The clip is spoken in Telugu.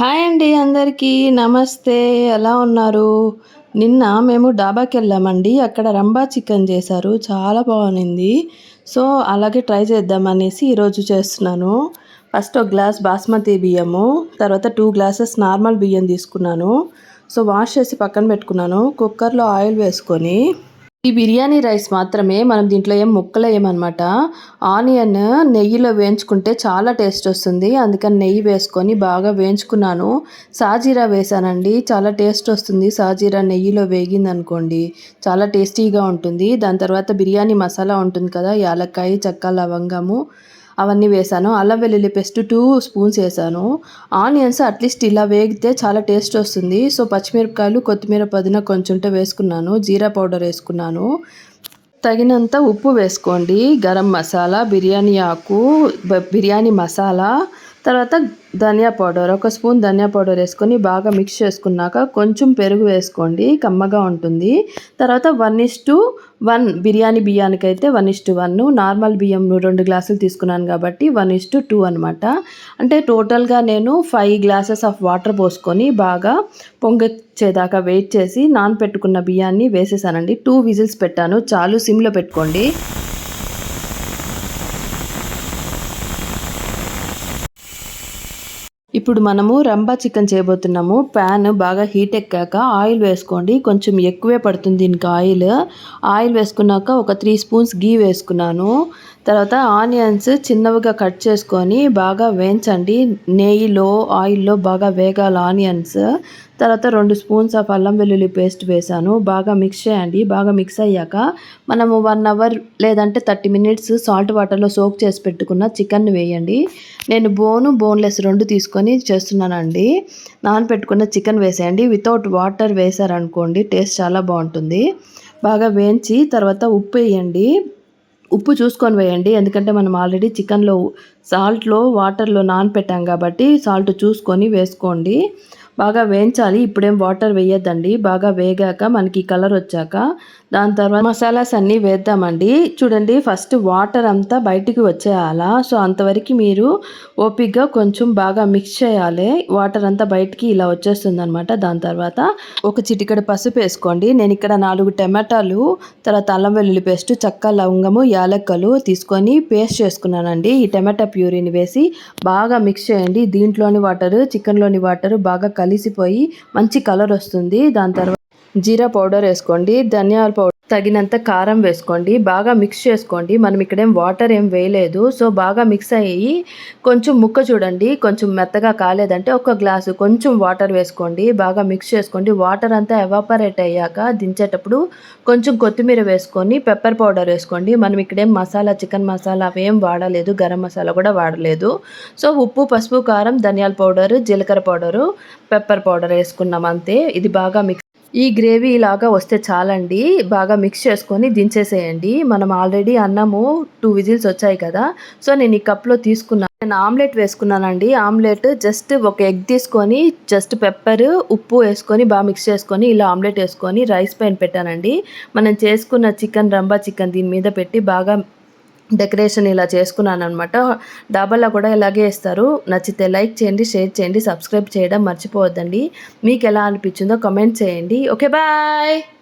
హాయ్ అండి అందరికీ. నమస్తే. ఎలా ఉన్నారు? నిన్న మేము డాబాకి వెళ్ళామండి. అక్కడ రంబా చికెన్ చేశారు. చాలా బాగుంది. సో అలాగే ట్రై చేద్దామనేసి ఈరోజు చేస్తున్నాను. ఫస్ట్ ఒక గ్లాస్ బాస్మతి బియ్యము తర్వాత టూ గ్లాసెస్ నార్మల్ బియ్యం తీసుకున్నాను. సో వాష్ చేసి పక్కన పెట్టుకున్నాను. కుక్కర్లో ఆయిల్ వేసుకొని ఈ బిర్యానీ రైస్ మాత్రమే మనం దీంట్లో ఏం ముక్కలు ఆనియన్ నెయ్యిలో వేయించుకుంటే చాలా టేస్ట్ వస్తుంది. అందుకని నెయ్యి వేసుకొని బాగా వేయించుకున్నాను. సాజీరా వేసానండి. చాలా టేస్ట్ వస్తుంది. సాజీరా నెయ్యిలో వేగిందనుకోండి చాలా టేస్టీగా ఉంటుంది. దాని తర్వాత బిర్యానీ మసాలా ఉంటుంది కదా యాలక్కాయ చెక్క లవంగము. అవన్నీ వేసాను. అల్లం వెల్లుల్లి పేస్ట్ టూ స్పూన్స్ వేసాను. ఆనియన్స్ అట్లీస్ట్ ఇలా వేగితే చాలా టేస్ట్ వస్తుంది. సో పచ్చిమిరపకాయలు కొత్తిమీర పదిన కొంచెం వేసుకున్నాను. జీరా పౌడర్ వేసుకున్నాను. తగినంత ఉప్పు వేసుకోండి. గరం మసాలా బిర్యానీ ఆకు బిర్యానీ మసాలా తర్వాత ధనియా పౌడర్ ఒక స్పూన్ ధనియా పౌడర్ వేసుకొని బాగా మిక్స్ చేసుకున్నాక కొంచెం పెరుగు వేసుకోండి కమ్మగా ఉంటుంది. తర్వాత one is to one biryani బియ్యానికి అయితే one is to one normal బియ్యం రెండు గ్లాసులు తీసుకున్నాను కాబట్టి వన్ ఇస్ టు టూ అనమాట అంటే టోటల్గా నేను ఫైవ్ గ్లాసెస్ ఆఫ్ వాటర్ పోసుకొని బాగా పొంగచ్చేదాకా వెయిట్ చేసి నానపెట్టుకున్న బియ్యాన్ని వేసేసానండి. టూ విజిల్స్ పెట్టాను చాలు సిమ్లో పెట్టుకోండి. ఇప్పుడు మనము రంబా చికెన్ చేయబోతున్నాము. ప్యాన్ బాగా హీట్ ఎక్కాక ఆయిల్ వేసుకోండి. కొంచెం ఎక్కువే పడుతుంది దీనికి ఆయిల్. ఆయిల్ వేసుకున్నాక ఒక త్రీ స్పూన్స్ గీ వేసుకున్నాను. తర్వాత ఆనియన్స్ చిన్నవిగా కట్ చేసుకొని బాగా వేయించండి. నెయ్యిలో ఆయిల్లో బాగా వేగాలి ఆనియన్స్. తర్వాత రెండు స్పూన్స్ ఆఫ్ అల్లం వెల్లుల్లి పేస్ట్ వేసాను బాగా మిక్స్ చేయండి. బాగా మిక్స్ అయ్యాక మనము వన్ అవర్ లేదంటే థర్టీ మినిట్స్ సాల్ట్ వాటర్లో సోక్ చేసి పెట్టుకున్న చికెన్ వేయండి. నేను బోను బోన్లెస్ రెండు తీసుకొని చేస్తున్నానండి. నానపెట్టుకున్న చికెన్ వేసేయండి. వితౌట్ వాటర్ వేసారనుకోండి టేస్ట్ చాలా బాగుంటుంది. బాగా వేయించి తర్వాత ఉప్పు వేయండి. ఉప్పు చూసుకొని వేయండి. ఎందుకంటే మనం ఆల్రెడీ చికెన్లో సాల్ట్లో వాటర్లో నానపెట్టాం కాబట్టి సాల్ట్ చూసుకొని వేసుకోండి. బాగా వేయించాలి ఇప్పుడేం వాటర్ వేయద్దండి. బాగా వేగాక మనకి కలర్ వచ్చాక దాని తర్వాత మసాలాస్ అన్నీ వేద్దామండి. చూడండి ఫస్ట్ వాటర్ అంతా బయటికి వచ్చేయాలా? సో అంతవరకు మీరు ఓపిక్గా కొంచెం బాగా మిక్స్ చేయాలి. వాటర్ అంతా బయటికి ఇలా వచ్చేస్తుంది అనమాట దాని తర్వాత ఒక చిటికడ పసుపు వేసుకోండి. నేను ఇక్కడ నాలుగు టమాటాలు తర్వాత అల్లం వెల్లుల్లి పేస్ట్ చక్క లవంగము యాలక్కలు తీసుకొని పేస్ట్ చేసుకున్నానండి. ఈ టమాటా ప్యూరీని వేసి బాగా మిక్స్ చేయండి. దీంట్లోని వాటర్ చికెన్లోని వాటర్ బాగా కలిసిపోయి మంచి కలర్ వస్తుంది. దాని తర్వాత జీరా పౌడర్ వేసుకోండి. ధనియాల పౌడర్ తగినంత కారం వేసుకోండి. బాగా మిక్స్ చేసుకోండి. మనం ఇక్కడేం వాటర్ ఏం వేయలేదు. సో బాగా మిక్స్ అయ్యి కొంచెం ముక్క చూడండి. కొంచెం మెత్తగా కాలేదంటే ఒక గ్లాసు కొంచెం వాటర్ వేసుకోండి. బాగా మిక్స్ చేసుకోండి. వాటర్ అంతా ఎవాపరేట్ అయ్యాక దించేటప్పుడు కొంచెం కొత్తిమీర వేసుకొని పెప్పర్ పౌడర్ వేసుకోండి. మనం ఇక్కడేం మసాలా చికెన్ మసాలా అవేం వాడలేదు. గరం మసాలా కూడా వాడలేదు. సో ఉప్పు పసుపు కారం ధనియాల పౌడరు జీలకర్ర పౌడరు పెప్పర్ పౌడర్ వేసుకున్నాం అంతే. ఇది బాగా మిక్స్ ఈ గ్రేవీ ఇలాగా వస్తే చాలండి. బాగా మిక్స్ చేసుకొని దించేసేయండి. మనం ఆల్రెడీ అన్నము టూ విజిల్స్ వచ్చాయి కదా. సో నేను ఈ కప్లో తీసుకున్నాను నేను ఆమ్లెట్ వేసుకున్నానండి. ఆమ్లెట్ జస్ట్ ఒక ఎగ్ తీసుకొని జస్ట్ పెప్పర్ ఉప్పు వేసుకొని బాగా మిక్స్ చేసుకొని ఇలా ఆమ్లెట్ వేసుకొని రైస్ పైన పెట్టానండి. మనం చేసుకున్న చికెన్ రంబా చికెన్ దీని మీద పెట్టి బాగా డెకరేషన్ ఇలా చేసుకున్నాను అనమాట డాబాలో కూడా ఇలాగే ఇస్తారు. నచ్చితే లైక్ చేయండి షేర్ చేయండి సబ్స్క్రైబ్ చేయడం మర్చిపోవద్దండి. మీకు ఎలా అనిపించిందో కమెంట్ చేయండి. Okay bye!